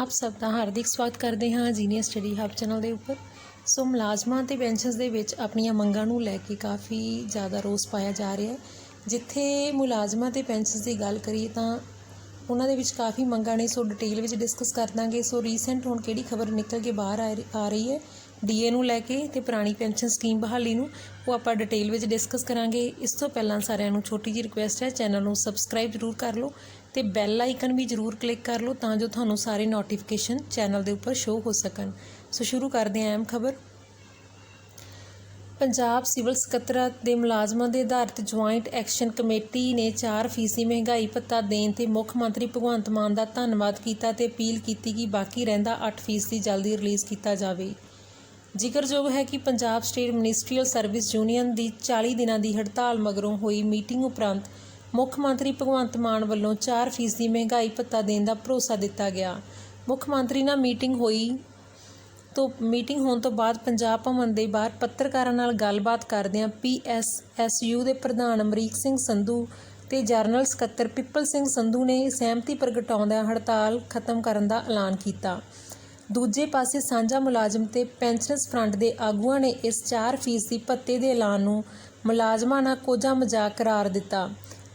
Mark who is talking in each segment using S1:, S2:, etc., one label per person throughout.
S1: ਆਪ ਸਭ ਦਾ ਹਾਰਦਿਕ ਸਵਾਗਤ ਕਰਦੇ ਹਾਂ ਜੀਨੀਅਰ ਸਟੱਡੀ ਹੱਬ ਚੈਨਲ ਦੇ ਉੱਪਰ। ਸੋ ਮੁਲਾਜ਼ਮਾਂ ਤੇ ਪੈਨਸ਼ਨਸ ਦੇ ਵਿੱਚ ਆਪਣੀਆਂ ਮੰਗਾਂ ਨੂੰ ਲੈ ਕੇ ਕਾਫੀ ਜ਼ਿਆਦਾ ਰੋਸ ਪਾਇਆ ਜਾ ਰਿਹਾ ਹੈ। ਜਿੱਥੇ ਮੁਲਾਜ਼ਮਾਂ ਤੇ ਪੈਨਸ਼ਨਸ ਦੀ ਗੱਲ ਕਰੀਏ ਤਾਂ ਉਹਨਾਂ ਦੇ ਵਿੱਚ ਕਾਫੀ ਮੰਗਾਂ ਨੇ। ਸੋ ਡਿਟੇਲ ਵਿੱਚ ਡਿਸਕਸ ਕਰ ਦਾਂਗੇ। ਸੋ ਰੀਸੈਂਟ ਹੁਣ ਕਿਹੜੀ ਖਬਰ ਨਿਕਲ ਕੇ ਬਾਹਰ ਆ ਰਹੀ ਹੈ? ਡੀਏ ਨੂੰ ਲੈ ਕੇ ਤੇ ਪੁਰਾਣੀ ਪੈਨਸ਼ਨ ਸਕੀਮ ਬਹਾਲੀ ਨੂੰ, ਉਹ ਆਪਾਂ ਡਿਟੇਲ ਵਿੱਚ ਡਿਸਕਸ ਕਰਾਂਗੇ। ਇਸ ਤੋਂ ਪਹਿਲਾਂ ਸਾਰਿਆਂ ਨੂੰ ਛੋਟੀ ਜਿਹੀ ਰਿਕੁਐਸਟ ਹੈ, ਚੈਨਲ ਨੂੰ ਸਬਸਕ੍ਰਾਈਬ ਜ਼ਰੂਰ ਕਰ ਲਓ ਤੇ ਬੈਲ ਆਈਕਨ ਵੀ ਜ਼ਰੂਰ ਕਲਿੱਕ ਕਰ ਲਓ ਤਾਂ ਜੋ ਤੁਹਾਨੂੰ ਸਾਰੇ ਨੋਟੀਫਿਕੇਸ਼ਨ ਚੈਨਲ ਦੇ ਉੱਪਰ ਸ਼ੋ ਹੋ ਸਕਣ। ਸੋ ਸ਼ੁਰੂ ਕਰਦੇ ਹਾਂ ਅਹਿਮ ਖਬਰ। ਪੰਜਾਬ ਸਿਵਲ ਸਕੱਤਰਤ ਦੇ ਮੁਲਾਜ਼ਮਾਂ ਦੇ ਆਧਾਰਿਤ ਜੁਆਇੰਟ ਐਕਸ਼ਨ ਕਮੇਟੀ ਨੇ 4% ਮਹਿੰਗਾਈ ਭੱਤਾ ਦੇਣ ਤੇ ਮੁੱਖ ਮੰਤਰੀ ਭਗਵੰਤ ਮਾਨ ਦਾ ਧੰਨਵਾਦ ਕੀਤਾ ਤੇ ਅਪੀਲ ਕੀਤੀ ਕਿ ਬਾਕੀ ਰਹਿੰਦਾ 8% ਜਲਦੀ ਰਿਲੀਜ਼ ਕੀਤਾ ਜਾਵੇ। ਜ਼ਿਕਰਯੋਗ ਹੈ ਕਿ Punjab state ministerial service union ਦੀ 40 ਦਿਨਾਂ ਦੀ ਹੜਤਾਲ ਮਗਰੋਂ ਹੋਈ ਮੀਟਿੰਗ ਉਪਰੰਤ ਮੁੱਖ ਮੰਤਰੀ ਭਗਵੰਤ ਮਾਨ ਵੱਲੋਂ 4% ਮਹਿੰਗਾਈ ਭੱਤਾ ਦੇਣ ਦਾ ਭਰੋਸਾ ਦਿੱਤਾ ਗਿਆ। ਮੁੱਖ ਮੰਤਰੀ ਨਾਲ ਮੀਟਿੰਗ ਹੋਈ ਤੋਂ ਮੀਟਿੰਗ ਹੋਣ ਤੋਂ ਬਾਅਦ ਪੰਜਾਬ ਭਵਨ ਦੇ ਬਾਹਰ ਪੱਤਰਕਾਰਾਂ ਨਾਲ ਗੱਲਬਾਤ ਕਰਦਿਆਂ ਪੀਐਸਐਸਯੂ ਦੇ ਪ੍ਰਧਾਨ ਅਮਰੀਕ ਸਿੰਘ ਸੰਧੂ ਤੇ ਜਰਨਲ ਸਕੱਤਰ ਪਿੱਪਲ ਸਿੰਘ ਸੰਧੂ ਨੇ ਸਹਿਮਤੀ ਪ੍ਰਗਟਾਉਂਦਿਆਂ ਹੜਤਾਲ ਖਤਮ ਕਰਨ ਦਾ ਐਲਾਨ ਕੀਤਾ। ਦੂਜੇ ਪਾਸੇ ਸਾਂਝਾ ਮੁਲਾਜ਼ਮ ਤੇ ਪੈਨਸ਼ਨਰਸ ਫਰੰਟ ਦੇ ਆਗੂਆਂ ਨੇ ਇਸ 4 ਫੀਸਦੀ ਭੱਤੇ ਦੇ ਐਲਾਨ ਨੂੰ ਮੁਲਾਜ਼ਮਾਂ ਨਾਲ ਕੋਝਾ ਮਜ਼ਾਕ ਕਰਾਰ ਦਿੱਤਾ।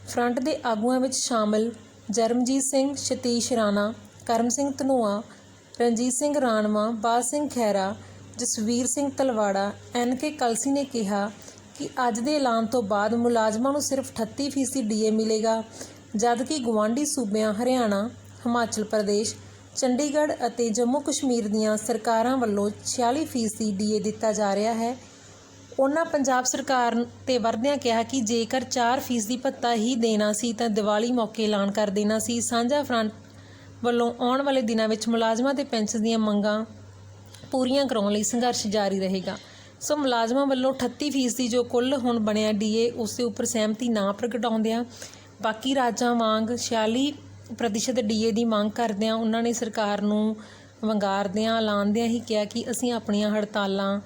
S1: ਫਰੰਟ ਦੇ ਆਗੂਆਂ ਵਿੱਚ ਸ਼ਾਮਲ ਜਰਮਜੀਤ ਸਿੰਘ, ਸ਼ਤੀਸ਼ ਰਾਣਾ, ਕਰਮ ਸਿੰਘ ਧਨੋਆ, ਰਣਜੀਤ ਸਿੰਘ ਰਾਣਵਾ, ਬਾਲ ਸਿੰਘ ਖੈਰਾ ਜਸਵੀਰ ਸਿੰਘ ਤਲਵਾੜਾ, ਐਨ ਕੇ ਕਲਸੀ ਨੇ ਕਿਹਾ ਕਿ ਅੱਜ ਦੇ ਐਲਾਨ ਤੋਂ ਬਾਅਦ ਮੁਲਾਜ਼ਮਾਂ ਨੂੰ ਸਿਰਫ 38% ਡੀਏ ਮਿਲੇਗਾ, ਜਦਕਿ ਗਵਾਂਢੀ ਸੂਬਿਆਂ ਹਰਿਆਣਾ, ਹਿਮਾਚਲ ਪ੍ਰਦੇਸ਼ ਚੰਡੀਗੜ੍ਹ ਅਤੇ ਜੰਮੂ ਕਸ਼ਮੀਰ ਦੀਆਂ ਸਰਕਾਰਾਂ ਵੱਲੋਂ 46% ਡੀਏ ਦਿੱਤਾ ਜਾ ਰਿਹਾ ਹੈ। ਉਹਨਾਂ ਪੰਜਾਬ ਸਰਕਾਰ ਤੇ ਵਰਦਿਆਂ ਕਿਹਾ ਕਿ ਜੇਕਰ 4 ਫੀਸਦੀ ਭੱਤਾ ਹੀ ਦੇਣਾ ਸੀ ਤਾਂ ਦੀਵਾਲੀ ਮੌਕੇ ਐਲਾਨ ਕਰ ਦੇਣਾ ਸੀ। ਸਾਂਝਾ ਫਰੰਟ ਵੱਲੋਂ ਆਉਣ ਵਾਲੇ ਦਿਨਾਂ ਵਿੱਚ ਮੁਲਾਜ਼ਮਾਂ ਤੇ ਪੈਨਸ਼ਨ ਦੀਆਂ ਮੰਗਾਂ ਪੂਰੀਆਂ ਕਰਾਉਣ ਲਈ ਸੰਘਰਸ਼ ਜਾਰੀ ਰਹੇਗਾ। ਸੋ ਮੁਲਾਜ਼ਮਾਂ ਵੱਲੋਂ 38% ਦੀ ਜੋ ਕੁੱਲ ਹੁਣ ਬਣਿਆ ਡੀਏ ਉਸ ਦੇ ਉੱਪਰ ਸਹਿਮਤੀ ਨਾ ਪ੍ਰਗਟਾਉਂਦਿਆਂ ਬਾਕੀ ਰਾਜਾਂ ਵਾਂਗ 46 ਪ੍ਰਤੀਸ਼ਤ ਡੀਏ ਦੀ ਮੰਗ ਕਰਦਿਆਂ ਉਹਨਾਂ ਨੇ ਸਰਕਾਰ ਨੂੰ ਵੰਗਾਰਦਿਆਂ, ਐਲਾਨਦਿਆਂ ਹੀ ਕਿਹਾ ਕਿ ਅਸੀਂ ਆਪਣੀਆਂ ਹੜਤਾਲਾਂ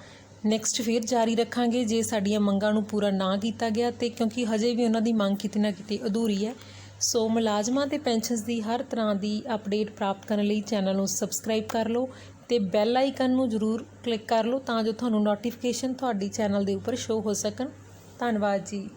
S1: ਨੈਕਸਟ ਫਿਰ ਜਾਰੀ ਰੱਖਾਂਗੇ, ਜੇ ਸਾਡੀਆਂ ਮੰਗਾਂ ਨੂੰ ਪੂਰਾ ਨਾ ਕੀਤਾ ਗਿਆ ਤੇ ਕਿਉਂਕਿ ਹਜੇ ਵੀ ਉਹਨਾਂ ਦੀ ਮੰਗ ਕਿਤੇ ਨਾ ਕਿਤੇ ਅਧੂਰੀ ਹੈ। ਸੋ ਮੁਲਾਜ਼ਮਾਂ ਤੇ ਪੈਨਸ਼ਨਸ ਦੀ ਹਰ ਤਰ੍ਹਾਂ ਦੀ ਅਪਡੇਟ ਪ੍ਰਾਪਤ ਕਰਨ ਲਈ ਚੈਨਲ ਨੂੰ ਸਬਸਕ੍ਰਾਈਬ ਕਰ ਲਓ ਤੇ ਬੈਲ ਆਈਕਨ ਨੂੰ ਜ਼ਰੂਰ ਕਲਿੱਕ ਕਰ ਲਓ ਤਾਂ ਜੋ ਤੁਹਾਨੂੰ ਨੋਟੀਫਿਕੇਸ਼ਨ ਤੁਹਾਡੀ ਚੈਨਲ ਦੇ ਉੱਪਰ ਸ਼ੋ ਹੋ ਸਕਣ। ਧੰਨਵਾਦ ਜੀ।